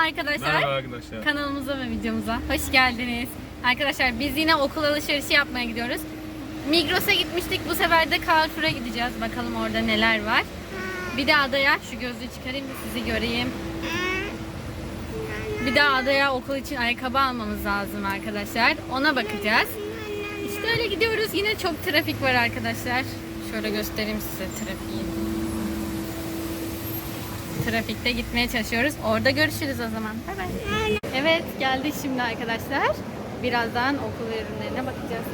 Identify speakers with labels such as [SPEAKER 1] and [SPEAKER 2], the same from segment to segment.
[SPEAKER 1] arkadaşlar.
[SPEAKER 2] Merhaba arkadaşlar.
[SPEAKER 1] Kanalımıza ve videomuza hoş geldiniz. Arkadaşlar biz yine okul alışverişi yapmaya gidiyoruz. Migros'a gitmiştik. Bu sefer de Carrefour'a gideceğiz. Bakalım orada neler var. Bir de adaya şu gözlüğü çıkarayım da sizi göreyim. Bir de adaya okul için ayakkabı almamız lazım arkadaşlar. Ona bakacağız. İşte öyle gidiyoruz. Yine çok trafik var arkadaşlar. Şöyle göstereyim size trafiği. Trafikte gitmeye çalışıyoruz. Orada görüşürüz o zaman. Bay bay. Evet geldik şimdi arkadaşlar. Birazdan okul ürünlerine bakacağız.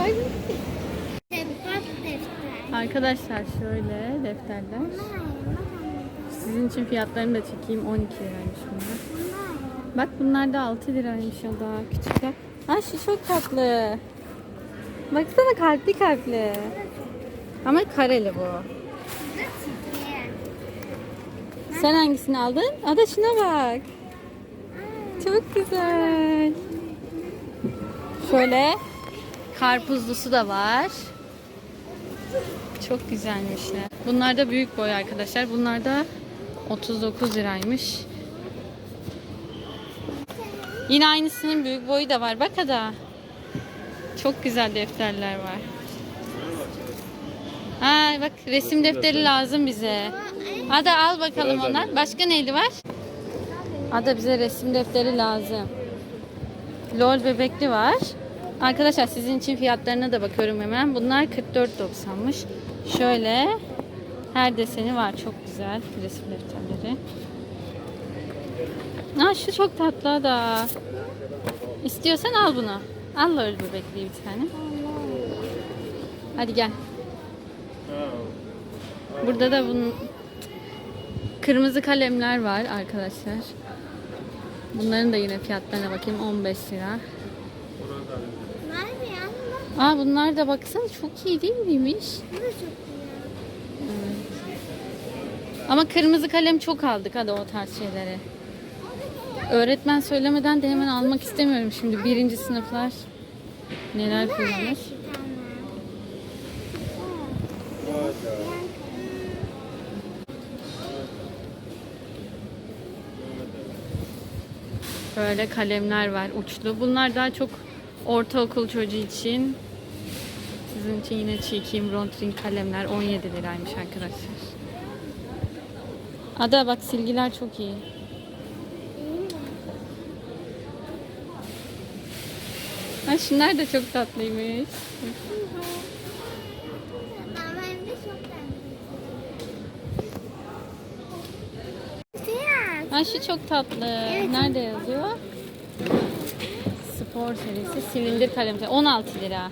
[SPEAKER 1] Değil mi. Arkadaşlar şöyle defterler. Sizin için fiyatlarını da çekeyim. 12 liraymış bunlar. Bak bunlar da 6 liraymış o da küçükler. Ha şu çok tatlı. Baksana kalpli kalpli. Ama kareli bu. Sen hangisini aldın? Ada şuna bak. Çok güzel. Şöyle karpuzlusu da var. Çok güzelmişler. Bunlar da büyük boy arkadaşlar. Bunlar da 39 liraymış. Yine aynısının büyük boyu da var. Bak Ada. Çok güzel defterler var. Ha bak resim defteri lazım bize. Ada al bakalım onlar. Başka neydi var? Ada bize resim defteri lazım. LOL bebekli var. Arkadaşlar sizin için fiyatlarına da bakıyorum hemen. Bunlar 44.90'mış. Şöyle her deseni var. Çok güzel resim defterleri. Aa, şu çok tatlı da. İstiyorsan al bunu. Al LOL bebekli bir tane. Hadi gel. Burada da bunun kırmızı kalemler var arkadaşlar. Bunların da yine fiyatlarına bakayım 15 lira. Aa bunlar da baksana çok iyi değil miymiş?
[SPEAKER 3] Bu da çok iyi.
[SPEAKER 1] Ama kırmızı kalem çok aldık hadi o tarz şeyleri. Öğretmen söylemeden de hemen almak istemiyorum şimdi birinci sınıflar neler kullanır. Böyle kalemler var uçlu. Bunlar daha çok ortaokul çocuğu için. Sizin için yine çekeyim Rontring kalemler 17 liraymış arkadaşlar. Ada bak silgiler çok iyi. Ha şunlar da çok tatlıymış.
[SPEAKER 3] Ama hem de çok tatlı.
[SPEAKER 1] Şu çok tatlı. Nerede yazıyor? Spor serisi silindir kalem. 16 lira.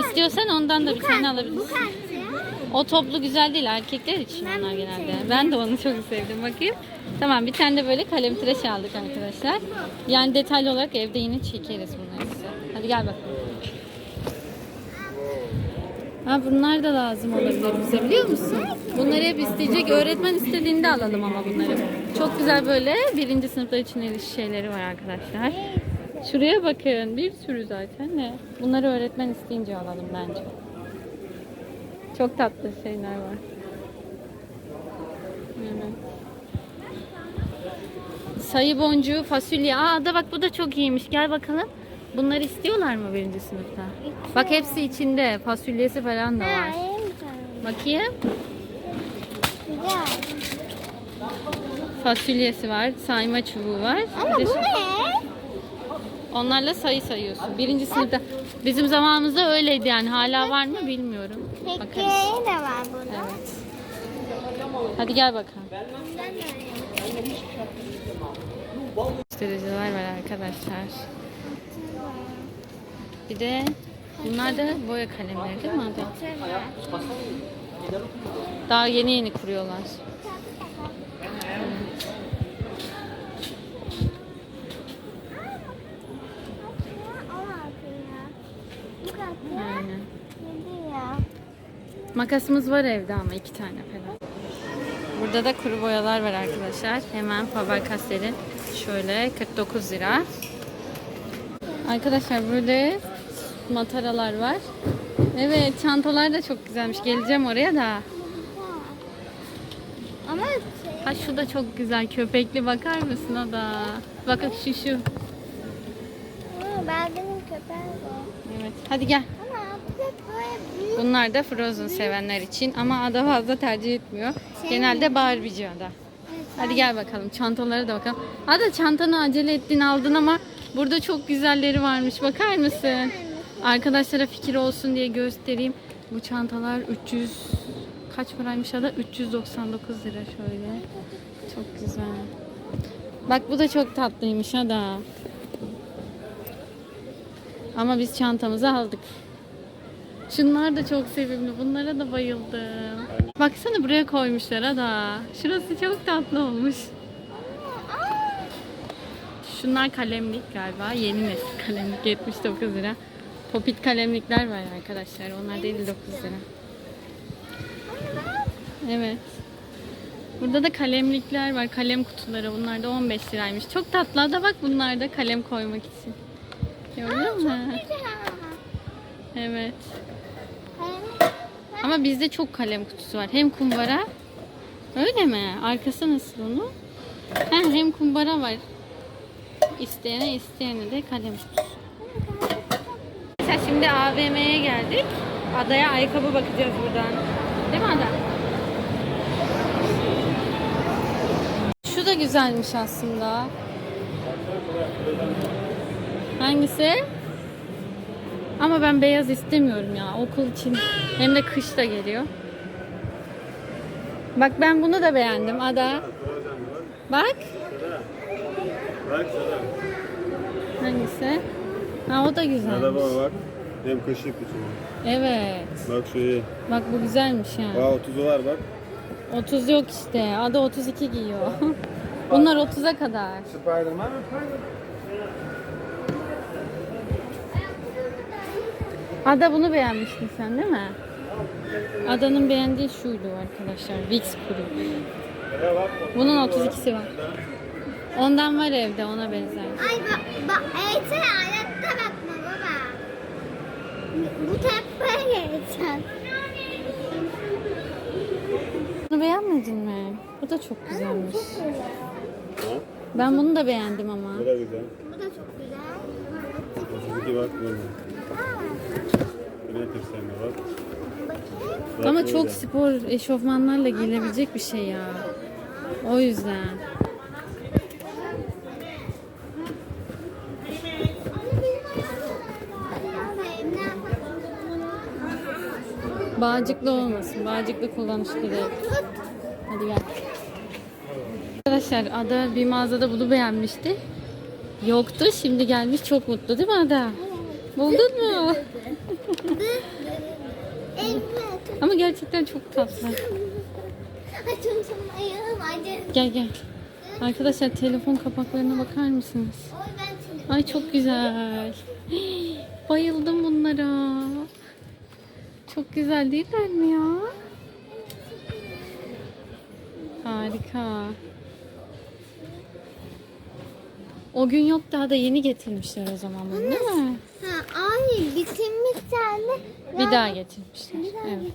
[SPEAKER 1] İstiyorsan ondan da bir tane alabilirsin. O toplu güzel değil. Erkekler için onlar genelde. Ben de onu çok sevdim. Bakayım. Tamam bir tane de böyle kalem tıraş aldık arkadaşlar. Yani detaylı olarak evde yine çekeriz bunları. Hadi gel bakalım. Ha bunlar da lazım olabilir bize biliyor musun? Bunları hep isteyecek. Öğretmen istediğinde alalım ama bunları. Çok güzel böyle birinci sınıflar için el şeyleri var arkadaşlar. Şuraya bakın. Bir sürü zaten de. Bunları öğretmen isteyince alalım bence. Çok tatlı şeyler var. Evet. Sayı boncuğu, fasulye. Aa da bak bu da çok iyiymiş. Gel bakalım. Bunları istiyorlar mı birinci sınıfta? Bak hepsi içinde. Fasulyesi falan da var.
[SPEAKER 3] Ha, sana?
[SPEAKER 1] Bakayım.
[SPEAKER 3] Güzel.
[SPEAKER 1] Fasulyesi var. Sayma çubuğu var.
[SPEAKER 3] Ama bu ne?
[SPEAKER 1] Onlarla sayı sayıyorsun. Birinci sınıfta. Bizim zamanımızda öyleydi yani. Hala var mı bilmiyorum. Bakarız.
[SPEAKER 3] Peki de var burada.
[SPEAKER 1] Evet. Hadi gel bakalım. Göstericiler var arkadaşlar. Bir de bunlar da boya kalemleri değil mi Ada? Daha yeni yeni kuruyorlar. Aynen. Makasımız var evde ama iki tane falan. Burada da kuru boyalar var arkadaşlar. Hemen Faber-Castell'in şöyle 49 lira. Arkadaşlar böyle mataralar var. Evet çantalar da çok güzelmiş. Geleceğim oraya da.
[SPEAKER 3] Ama şey,
[SPEAKER 1] Ha şu da çok güzel köpekli bakar mısın o da? Bak bak şu şu.
[SPEAKER 3] Köpeğim bu.
[SPEAKER 1] Evet. Hadi gel. Bunlar da Frozen sevenler için ama Ada fazla tercih etmiyor. Genelde Barbie'ci Ada. Hadi gel bakalım çantalara da bakalım. Ada çantanı acele ettin aldın ama burada çok güzelleri varmış. Bakar mısın? Arkadaşlara fikir olsun diye göstereyim. Bu çantalar 300 kaç paraymış Ada? 399 lira şöyle. Çok güzel. Bak bu da çok tatlıymış Ada. Ama biz çantamızı aldık. Şunlar da çok sevimli. Bunlara da bayıldım. Baksana buraya koymuşlar Ada. Şurası çok tatlı olmuş. Şunlar kalemlik galiba. Yeni nesil kalemlik 79 lira. Popit kalemlikler var arkadaşlar. Onlar da 59 lira. Evet. Burada da kalemlikler var. Kalem kutuları. Bunlar da 15 liraymış. Çok tatlı da bak bunlar da kalem koymak için. Gördün mü? Evet. Ama bizde çok kalem kutusu var. Hem kumbara. Öyle mi? Arkası nasıl onun? Ha, hem kumbara var. İsteyene isteyene de kalem kutusu. Şimdi AVM'ye geldik. Adaya ayakkabı bakacağız buradan. Değil mi Ada? Şu da güzelmiş aslında. Hangisi? Ama ben beyaz istemiyorum ya okul için. Hem de kış da geliyor. Bak ben bunu da beğendim Ada. Bak. Hangisi? Ha o da güzelmiş.
[SPEAKER 2] Araba bak. Hem kışlık için.
[SPEAKER 1] Evet.
[SPEAKER 2] Bak şu iyi.
[SPEAKER 1] Bak bu güzelmiş yani.
[SPEAKER 2] Aa 30'u var bak.
[SPEAKER 1] 30 yok işte. Ada 32 giyiyor. Bunlar 30'a kadar.
[SPEAKER 2] Spiderman mi?
[SPEAKER 1] Ada bunu beğenmiştin sen değil mi? Ada'nın beğendiği şuydu arkadaşlar. Vicks kuru. Bunun 32'si var. Ondan var evde ona benzer.
[SPEAKER 3] Ay bak, bak eğitim ayakta baba. Bu tepeye geçen.
[SPEAKER 1] Bunu beğenmedin mi? Bu da çok güzelmiş.
[SPEAKER 3] Çok güzel.
[SPEAKER 2] Ha?
[SPEAKER 1] Ben bunu da beğendim ama.
[SPEAKER 2] Bu da güzel.
[SPEAKER 3] Bu da çok güzel.
[SPEAKER 2] 32 bak. Yine bak.
[SPEAKER 3] Bakayım.
[SPEAKER 1] Ama çok spor eşofmanlarla giyilebilecek bir şey ya. O yüzden. Bağcıklı olmasın. Bağcıklı kullanışlı değil. Hadi gel. Arkadaşlar Ada bir mağazada bunu beğenmişti. Yoktu. Şimdi gelmiş çok mutlu değil mi Ada? Buldun mu? Ama gerçekten çok tatlı. Gel gel. Arkadaşlar telefon kapaklarına bakar mısınız? Ay çok güzel. Bayıldım bunlara. Çok güzel değiller mi ya? Harika. O gün yok daha da yeni getirmişler o zaman bunu değil mi?
[SPEAKER 3] Ha, ay bitirmiş tane.
[SPEAKER 1] Bir daha getirmişler. Evet.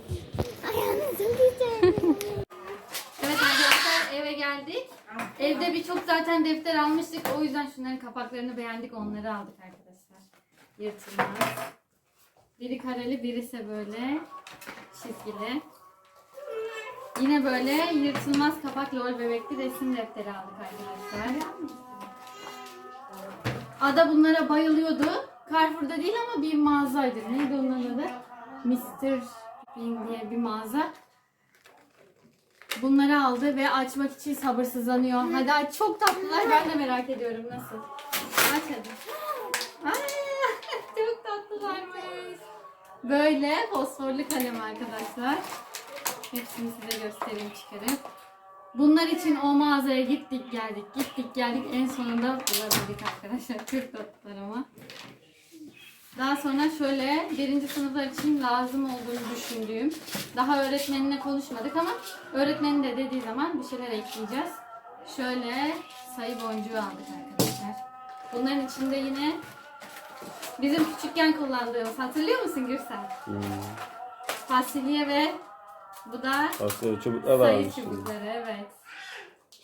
[SPEAKER 3] Ayağını çok güzel.
[SPEAKER 1] Evet arkadaşlar eve geldik. Evde birçok zaten defter almıştık. O yüzden şunların kapaklarını beğendik. Onları aldık arkadaşlar. Yırtılmaz. Biri kareli, biri ise böyle çizgili. Yine böyle yırtılmaz kapak lol bebekli resim defteri aldık arkadaşlar. Ada bunlara bayılıyordu. Carrefour'da değil ama bir mağazaydı. Neydi onun adı? Mr. Bing diye bir mağaza. Bunları aldı ve açmak için sabırsızlanıyor. Hadi aç. Çok tatlılar. Ben de merak ediyorum nasıl. Aç hadi. Aa, çok tatlılarmış. Böyle fosforlu kalem arkadaşlar. Hepsini size göstereyim çıkarıp. Bunlar için o mağazaya gittik geldik gittik geldik en sonunda bulabildik arkadaşlar. Tatlılar ama. Daha sonra şöyle birinci sınıflar için lazım olduğunu düşündüğüm daha öğretmenine konuşmadık ama öğretmenin de dediği zaman bir şeyler ekleyeceğiz. Şöyle sayı boncuğu aldık arkadaşlar. Bunların içinde yine bizim küçükken kullandığımız hatırlıyor musun Gürsel?
[SPEAKER 2] Hmm.
[SPEAKER 1] Fasulye ve Bu da
[SPEAKER 2] Asya çubuklar
[SPEAKER 1] sayı
[SPEAKER 2] şimdi.
[SPEAKER 1] çubukları evet.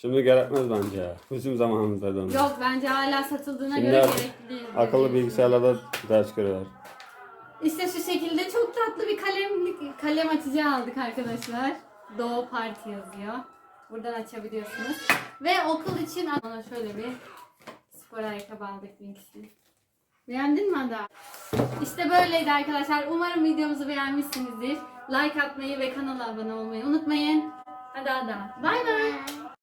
[SPEAKER 2] Şimdi gerekmez bence ya. Bizim zamanımızda da.
[SPEAKER 1] Yok bence hala satıldığına
[SPEAKER 2] Şimdi
[SPEAKER 1] göre
[SPEAKER 2] artık
[SPEAKER 1] gerekli. değil.
[SPEAKER 2] Akıllı bilgisayarlarda ders görüyorlar.
[SPEAKER 1] İşte şu şekilde çok tatlı bir kalem kalem açıcı aldık arkadaşlar. Doğu Parti yazıyor. Buradan açabiliyorsunuz. Ve okul için ona şöyle bir spor ayakkabı aldık Winx'in. Beğendin mi Ada? İşte böyleydi arkadaşlar. Umarım videomuzu beğenmişsinizdir. Like atmayı ve kanala abone olmayı unutmayın. Hadi Ada. Bay bay.